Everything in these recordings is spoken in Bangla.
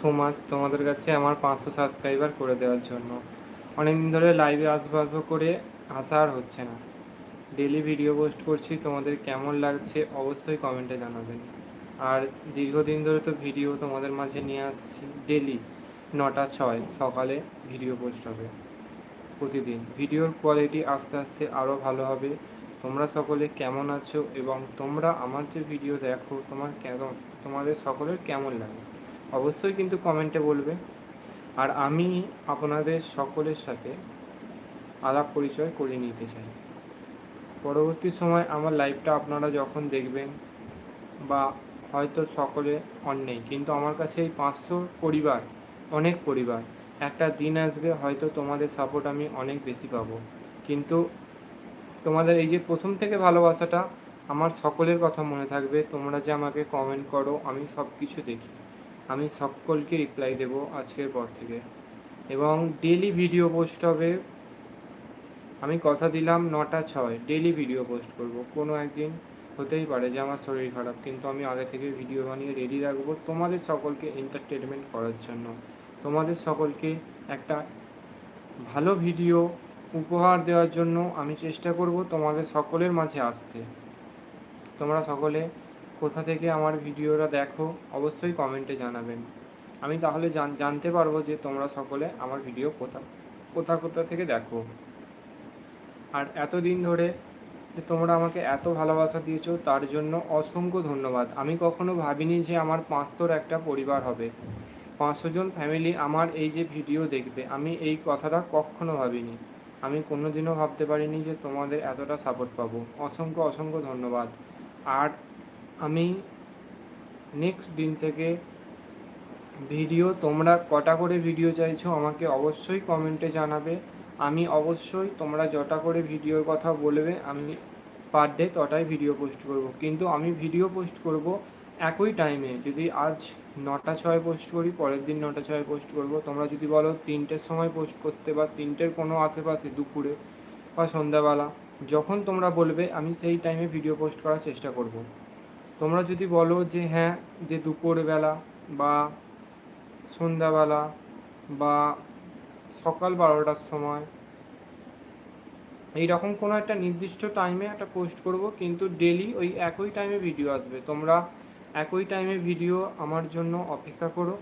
সো মাচ তোমাদের কাছে আমার পাঁচশো সাবস্ক্রাইবার করে দেওয়ার জন্য। অনেকদিন ধরে লাইভে আসব আসব করে আসা আর হচ্ছে না। ডেলি ভিডিও পোস্ট করছি, তোমাদের কেমন লাগছে অবশ্যই কমেন্টে জানাবেন। আর দীর্ঘদিন ধরে তো ভিডিও তোমাদের মাঝে নিয়ে আসছি ডেলি নটা ছয় সকালে ভিডিও পোস্ট হবে প্রতিদিন। ভিডিওর কোয়ালিটি আস্তে আস্তে আরও ভালো হবে। তোমরা সকলে কেমন আছো এবং তোমরা আমার যে ভিডিও দেখো, তোমার কেমন, তোমাদের সকলের কেমন লাগে? অবশ্যই কিন্তু কমেন্টে বলবে। আর আমি আপনাদের সকলের সাথে আলাপ পরিচয় করে নিতে চাই। পরবর্তী সময় আমার লাইভটা আপনারা যখন দেখবেন বা হয়তো সকলে অন নেই কিন্তু আমার কাছে এই পাঁচশো পরিবার, অনেক পরিবার, একটা দিন আসবে হয়তো তোমাদের সাপোর্ট আমি অনেক বেশি পাবো। কিন্তু তোমাদের এই যে প্রথম থেকে ভালোবাসাটা আমার সকলের কথা মনে থাকবে, তোমরা যে আমাকে কমেন্ট করো, আমি সব কিছু দেখি। আমি সকলকে রিপ্লাই দেবো আজকের পর থেকে। এবং ডেলি ভিডিও পোস্ট হবে, আমি কথা দিলাম নটা ছয় ডেলি ভিডিও পোস্ট করব। কোনো একদিন হতেই পারে যে আমার শরীর খারাপ, কিন্তু আমি আগে থেকে ভিডিও বানিয়ে রেডি রাখব তোমাদের সকলকে এন্টারটেনমেন্ট করার জন্য। তোমাদের সকলকে একটা ভালো ভিডিও উপহার দেওয়ার জন্য আমি চেষ্টা করব তোমাদের সকলের মাঝে আসতে। তোমরা সকলে কোথা থেকে আমার ভিডিওটা দেখো, অবশ্যই কমেন্টে জানাবেন। আমি তাহলে জানতে পারব যে তোমরা সকলে আমার ভিডিও কোথা কোথা কোথা থেকে দেখো। আর এতদিন ধরে যে তোমরা আমাকে এত ভালোবাসা দিয়েছ, তার জন্য অসংখ্য ধন্যবাদ। আমি কখনো ভাবিনি যে আমার পাঁচশোর একটা পরিবার হবে। পাঁচশো জন ফ্যামিলি আমার এই যে ভিডিও দেখবে, আমি এই কথাটা কখনো ভাবিনি। আমি কোনোদিনও ভাবতে পারিনি যে তোমাদের এতটা সাপোর্ট পাবো। অসংখ্য অসংখ্য ধন্যবাদ। আর আমি নেক্সট দিন থেকে ভিডিও তোমরা কটা করে ভিডিও চাইছো আমাকে অবশ্যই কমেন্টে জানাবে। আমি অবশ্যই তোমরা যটা করে ভিডিওর কথা বলবে, আমি পার ডে তটাই ভিডিও পোস্ট করব। কিন্তু আমি ভিডিও পোস্ট করব একই টাইমে যদি আজ নটা ছয় পোস্ট করি, পরের দিন নটা ছয় পোস্ট করব। তোমরা যদি বলো তিনটের সময় পোস্ট করতে বা তিনটের কোনো আশেপাশে দুপুরে বা সন্ধ্যাবেলা, যখন তোমরা বলবে, আমি সেই টাইমে ভিডিও পোস্ট করার চেষ্টা করব। তোমরা যদি বলো যে হ্যাঁ যে দুপুরবেলা বা সন্ধ্যাবেলা বা সকাল বারোটার সময় এইরকম কোনো একটা নির্দিষ্ট টাইমে একটা পোস্ট করব, কিন্তু ডেলি ওই একই টাইমে ভিডিও আসবে। তোমরা একই টাইমে ভিডিও আমার জন্য অপেক্ষা করো।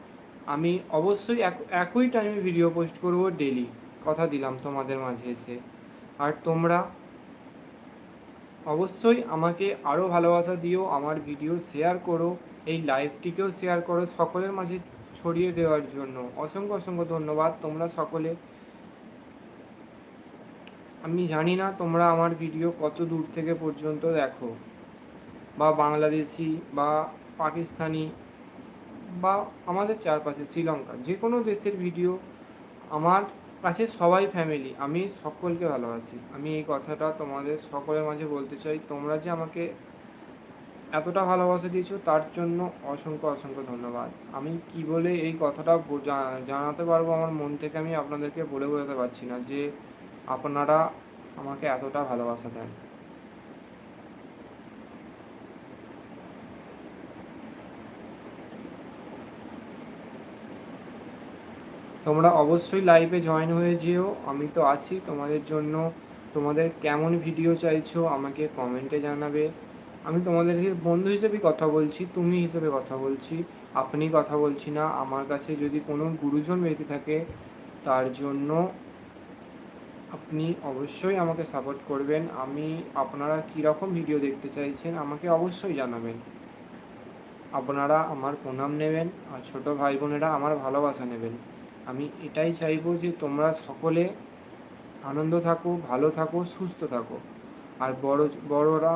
আমি অবশ্যই এক- একই টাইমে ভিডিও পোস্ট করব ডেলি কথা দিলাম তোমাদের মাঝে এসে। আর তোমরা অবশ্যই আমাকে আরও ভালোবাসা দিও, আমার ভিডিও শেয়ার করো, এই লাইভটিকেও শেয়ার করো সকলের মাঝে ছড়িয়ে দেওয়ার জন্য। অসংখ্য অসংখ্য ধন্যবাদ তোমরা সকলে। আমি জানি না তোমরা আমার ভিডিও কত দূর থেকে পর্যন্ত দেখো, বা বাংলাদেশি, বা পাকিস্তানি, বা আমাদের চারপাশে শ্রীলঙ্কা যে কোনো দেশের ভিডিও আমার কাছে সবাই ফ্যামিলি আমি সকলকে ভালোবাসি। আমি এই কথাটা তোমাদের সকলের মাঝে বলতে চাই, তোমরা যে আমাকে এতটা ভালোবাসা দিয়েছ, তার জন্য অসংখ্য অসংখ্য ধন্যবাদ। আমি কি বলে এই কথাটা জানাতে পারব আমার মন থেকে আমি আপনাদেরকে বলে বোঝাতে পারছি না যে আপনারা আমাকে এতটা ভালোবাসা দেন। তোমরা অবশ্যই লাইভে জয়েন হয়ে যেও। আমি তো আছি তোমাদের জন্য। তোমাদের কেমন ভিডিও চাইছো আমাকে কমেন্টে জানাবে। আমি তোমাদেরকে বন্ধু হিসেবে কথা বলছি, তুমি হিসেবে কথা বলছি। আপনি কথা বলছি না। আমার কাছে যদি কোনো গুরুজন ব্যক্তি থাকে, তার জন্য আপনি অবশ্যই আমাকে সাপোর্ট করবেন। আমি আপনারা কীরকম ভিডিও দেখতে চাইছেন, আমাকে অবশ্যই জানাবেন। আপনারা আমার প্রণাম নেবেন আর ছোটো ভাই বোনেরা আমার ভালোবাসা নেবেন। আমি এটাই চাইব যে তোমরা সকলে আনন্দ থাকো, ভালো থাকো, সুস্থ থাকো। আর বড়, বড়রা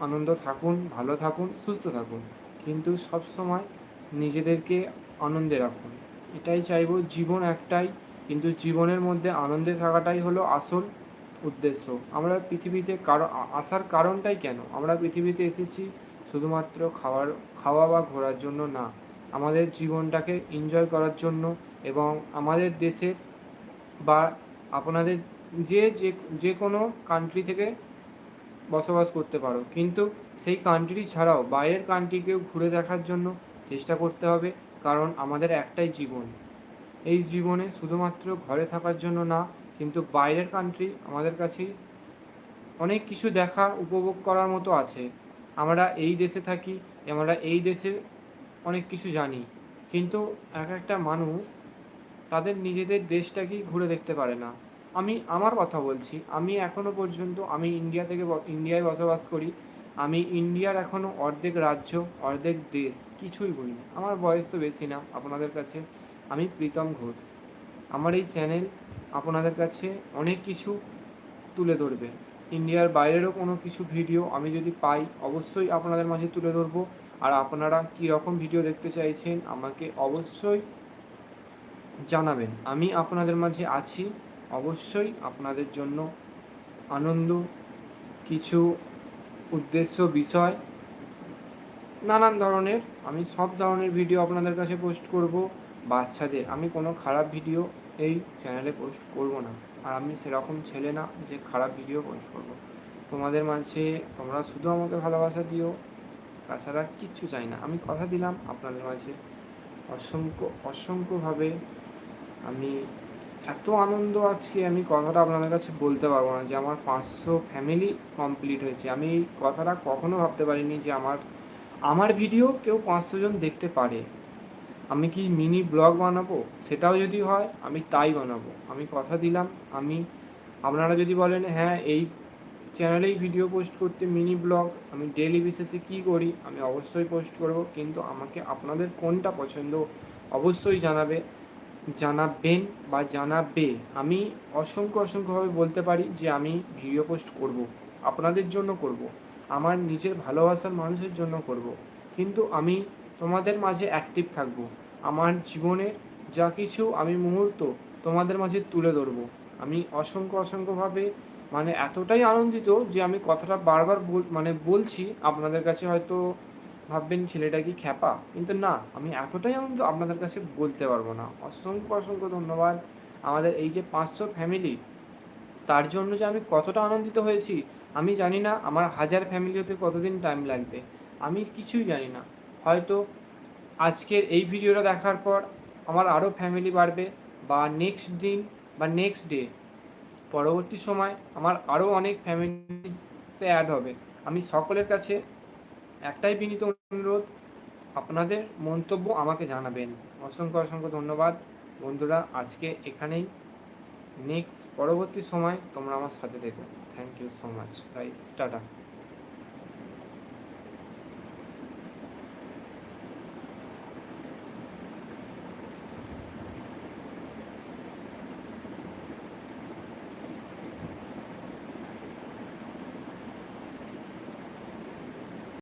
আনন্দ থাকুন, ভালো থাকুন, সুস্থ থাকুন। কিন্তু সব সময় নিজেদেরকে আনন্দে রাখুন। এটাই চাইব জীবন একটাই, কিন্তু জীবনের মধ্যে আনন্দে থাকাটাই হলো আসল উদ্দেশ্য। আমরা পৃথিবীতে কারও, আসার কারণটাই কেন? আমরা পৃথিবীতে এসেছি শুধুমাত্র খাওয়ার, খাওয়া বা ঘোরার জন্য না। আমাদের জীবনটাকে এনজয় করার জন্য এবং আমাদের দেশের বা আপনাদের যে যে কোনো কান্ট্রি থেকে বসবাস করতে পারো। কিন্তু সেই কান্ট্রি ছাড়াও বাইরের কান্ট্রিকেও ঘুরে দেখার জন্য চেষ্টা করতে হবে, কারণ আমাদের একটাই জীবন। এই জীবনে শুধুমাত্র ঘরে থাকার জন্য না, কিন্তু বাইরের কান্ট্রি আমাদের কাছে অনেক কিছু দেখা, উপভোগ করার মতো আছে। আমরা এই দেশে থাকি, আমরা এই দেশে অনেক কিছু জানি। কিন্তু এক একটা মানুষ তাদের নিজেদের দেশটাকেই ঘুরে দেখতে পারে না। আমি আমার কথা বলছি, আমি এখনও পর্যন্ত আমি ইন্ডিয়া থেকে ইন্ডিয়ায় বসবাস করি, আমি ইন্ডিয়ার এখনও অর্ধেক রাজ্য, অর্ধেক দেশ কিছুই বলিনি আমার বয়স তো বেশি না আপনাদের কাছে, আমি প্রীতম ঘোষ। আমার এই চ্যানেল আপনাদের কাছে অনেক কিছু তুলে ধরবে। ইন্ডিয়ার বাইরেরও কোনো কিছু ভিডিও আমি যদি পাই, অবশ্যই আপনাদের মাঝে তুলে ধরবো। আর আপনারা কী রকম ভিডিও দেখতে চাইছেন, আমাকে অবশ্যই জানাবেন। আমি আপনাদের মাঝে আছি। অবশ্যই আপনাদের জন্য আনন্দ, কিছু উদ্দেশ্য, বিষয়, নানান ধরনের। আমি সব ধরনের ভিডিও আপনাদের কাছে পোস্ট করব। বাচ্চাদের, আমি কোনো খারাপ ভিডিও এই চ্যানেলে পোস্ট করব না। আর আমি সেরকম ছেলে না যে খারাপ ভিডিও পোস্ট করব। তোমাদের মাঝে তোমরা শুধু আমাকে ভালোবাসা দিও, তাছাড়া কিচ্ছু চাই না। আমি কথা দিলাম আপনাদের মাঝে অসংখ্য, অসংখ্যভাবে আমি এত আনন্দ আজকে, আমি কথাটা আপনাদের কাছে বলতে পারব না যে আমার পাঁচশো ফ্যামিলি কমপ্লিট হয়েছে। আমি এই কথাটা কখনো ভাবতে পারিনি যে আমার আমার ভিডিও কেউ পাঁচশো জন দেখতে পারে। আমি কি মিনি ব্লগ বানাবো? সেটাও যদি হয়, আমি তাই বানাবো। আমি কথা দিলাম, আমি, আপনারা যদি বলেন হ্যাঁ এই চ্যানেলেই ভিডিও পোস্ট করতে মিনি ব্লগ আমি ডেলি বেসিসে কী করি? আমি অবশ্যই পোস্ট করব, কিন্তু আমাকে আপনাদের কোনটা পছন্দ অবশ্যই জানাবে। জানাবেন বা জানাবে। আমি অসংখ্য অসংখ্যভাবে বলতে পারি যে আমি ভিডিও পোস্ট করব, আপনাদের জন্য করব, আমার নিজের ভালোবাসার মানুষের জন্য করব। কিন্তু আমি তোমাদের মাঝে অ্যাক্টিভ থাকব, আমার জীবনের যা কিছু আমি মুহূর্ত তোমাদের মাঝে তুলে ধরবো। আমি অসংখ্য অসংখ্যভাবে মানে এতটাই আনন্দিত যে আমি কথাটা বারবার মানে বলছি, আপনাদের কাছে হয়তো ভাববেন ছেলেটা কি খ্যাপা? কিন্তু না, আমি এতটাই আনন্দ আপনাদের কাছে বলতে পারব না। অসংখ্য অসংখ্য ধন্যবাদ। আমাদের এই যে পাঁচশো ফ্যামিলি তার জন্য যে আমি কতটা আনন্দিত হয়েছি, আমি জানি না আমার হাজার ফ্যামিলি হতে কতদিন টাইম লাগবে। আমি কিছুই জানি না। হয়তো আজকের এই ভিডিওটা দেখার পর আমার আরও ফ্যামিলি বাড়বে, বা নেক্সট দিন, বা নেক্সট ডে পরবর্তী সময় আমার আরও অনেক ফ্যামিলিতে অ্যাড হবে। আমি সকলের কাছে একটাই বিনীত অনুরোধ, আপনাদের মন্তব্য আমাকে জানাবেন। অসংখ্য অসংখ্য ধন্যবাদ। বন্ধুরা, আজকে এখানেই। নেক্সট পরবর্তী সময় তোমরা আমার সাথে দেখো thank you so much guys tata